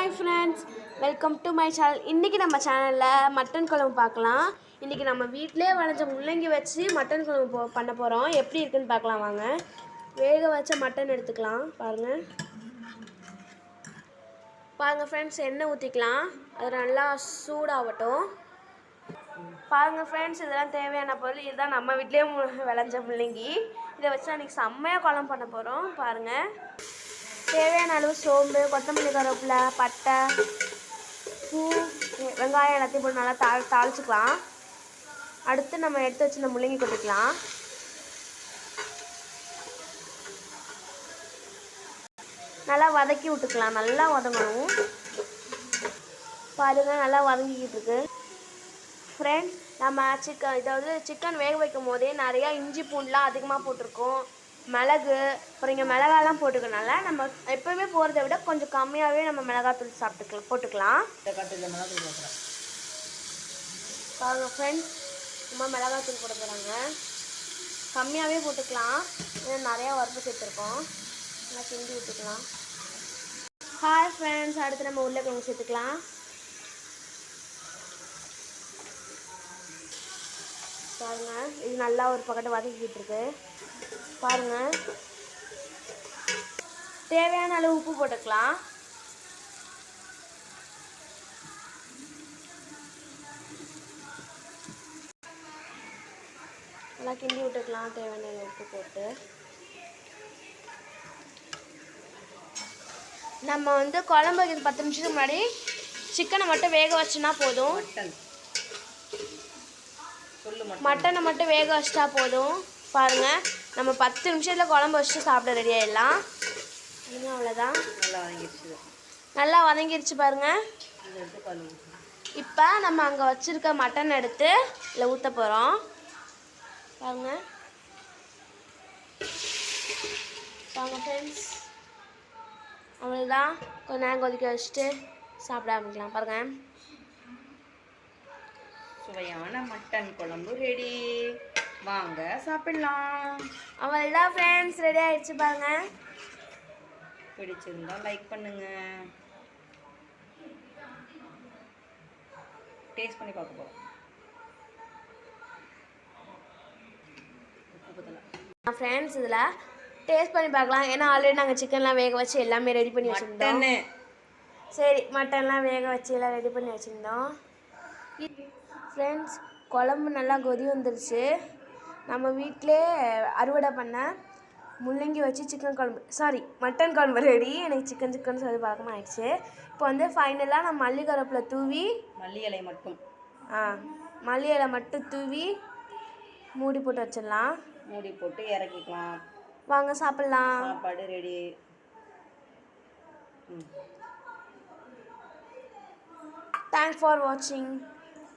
Hi friends welcome to my channel இன்றைக்கி நம்ம சேனலில் மட்டன் குழம்பு பார்க்கலாம். இன்றைக்கி நம்ம வீட்டிலே வளைஞ்ச முள்ளங்கி வச்சு மட்டன் குழம்பு போ பண்ண போகிறோம் எப்படி இருக்குன்னு பார்க்கலாம் வாங்க. வேக வச்ச மட்டன் எடுத்துக்கலாம். பாருங்கள் பாருங்கள் ஃப்ரெண்ட்ஸ் எண்ணெய் ஊற்றிக்கலாம் அது நல்லா சூடாகட்டும் பாருங்கள் ஃப்ரெண்ட்ஸ் இதெல்லாம் தேவையான பொருள். இதுதான் நம்ம வீட்லேயே விளைஞ்ச முள்ளங்கி. இதை வச்சு அன்றைக்கி செம்மையாக குழம்பு பண்ண போகிறோம் பாருங்கள் தேவையான அளவு சோம்பு கொத்தமல்லி கருவேப்பிலை பட்டை பூ வெங்காயம் எல்லாத்தையும் போட்டு நல்லா தா தாளிச்சுக்கலாம். அடுத்து நம்ம எடுத்து வச்சு முள்ளங்கி கொட்டிக்கலாம். நல்லா வதக்கி விட்டுக்கலாம். நல்லா வதங்கணும். பாருங்கள் நல்லா வதங்கிக்கிட்டு இருக்கு. ஃப்ரெண்ட்ஸ் நம்ம சிக்கன் இதாவது சிக்கன் வேக வைக்கும் போதே நிறையா இஞ்சி பூண்டுலாம் அதிகமாக போட்டிருக்கோம். மிளகு அப்புறம் இங்கே மிளகாலாம் போட்டுக்கனால நம்ம எப்போவுமே போகிறத விட கொஞ்சம் கம்மியாகவே நம்ம மிளகாத்தூள் சாப்பிட்டுக்கலாம் போட்டுக்கலாம். பாருங்க ஃப்ரெண்ட்ஸ் சும்மா மிளகாத்தூள் போட போகிறாங்க கம்மியாகவே போட்டுக்கலாம். ஏன்னா நிறையா உரப்பு சேர்த்துருக்கோம். நல்லா கிண்டி விட்டுக்கலாம். ஹாய் ஃப்ரெண்ட்ஸ் அடுத்து நம்ம உருளைக்கிழங்கு சேர்த்துக்கலாம். பாருங்கள் இது நல்லா ஒரு பக்கத்தை வதக்கிக்கிட்டு இருக்கு. பாருங்கள் தேவையான அளவு உப்பு போட்டுக்கலாம். நல்லா கிண்டி விட்டுக்கலாம். தேவையான அளவு உப்பு போட்டு. நம்ம வந்து குழம்பு வைக்கிறது பத்து நிமிஷத்துக்கு முன்னாடி சிக்கனை மட்டும் வேக வச்சுனா போதும். மட்டன் மட்டும் வேக வச்சிட்டா போதும். பாருங்க நம்ம பத்து நிமிஷத்தில் குழம்பு வச்சுட்டு சாப்பிட ரெடி ஆயிடலாம். இன்னும் அவ்வளோதான் நல்லா வாங்கிடுச்சு நல்லா வதங்கிருச்சு பாருங்க. இதை எடுத்து கழுவு இப்போ நம்ம அங்கே வச்சிருக்க மட்டன் எடுத்து இதில் ஊற்ற போகிறோம் பாருங்க. பாருங்க ஃப்ரெண்ட்ஸ் அவ்வளோதான் கொஞ்ச நேரம் கொதிக்க வச்சுட்டு சாப்பிட ஆரம்பிக்கலாம். பாருங்க. சுவையான மட்டன் குழம்பு ரெடி வாங்க சாப்பிடலாம். அவ்வளோதான் ஃப்ரெண்ட்ஸ் ரெடி ஆயிடுச்சு பாருங்க. பிடிச்சிருந்தா லைக் பண்ணுங்க. டேஸ்ட் பண்ணி பார்க்க போகிறோம் ஃப்ரெண்ட்ஸ் இதில் டேஸ்ட் பண்ணி பார்க்கலாம். ஏன்னா ஆல்ரெடி நாங்கள் சிக்கன்லாம் வேக வச்சு எல்லாமே ரெடி பண்ணி வச்சுருந்தோம். சரி மட்டன்லாம் வேக வச்சு எல்லாம் ரெடி பண்ணி வச்சுருந்தோம். ஃப்ரெண்ட்ஸ் குழம்பு நல்லா கொதி வந்துருச்சு. நம்ம வீட்டிலே அறுவடை பண்ண முள்ளங்கி வச்சு சிக்கன் குழம்பு. சாரி மட்டன் குழம்பு ரெடி எனக்கு சிக்கன் சிக்கன் சொல்லி பழக்கமாக ஆயிடுச்சு. இப்போ வந்து ஃபைனலாக நான் மல்லி கருவேப்பிலை தூவி மல்லி இலை மட்டும். ஆ மல்லி இலை மட்டும் தூவி மூடி போட்டு வச்சிடலாம். மூடி போட்டு இறக்கிக்கலாம். வாங்க சாப்பிட்லாம். சாப்பாடு ரெடி தேங்க்ஸ் ஃபார் வாட்சிங்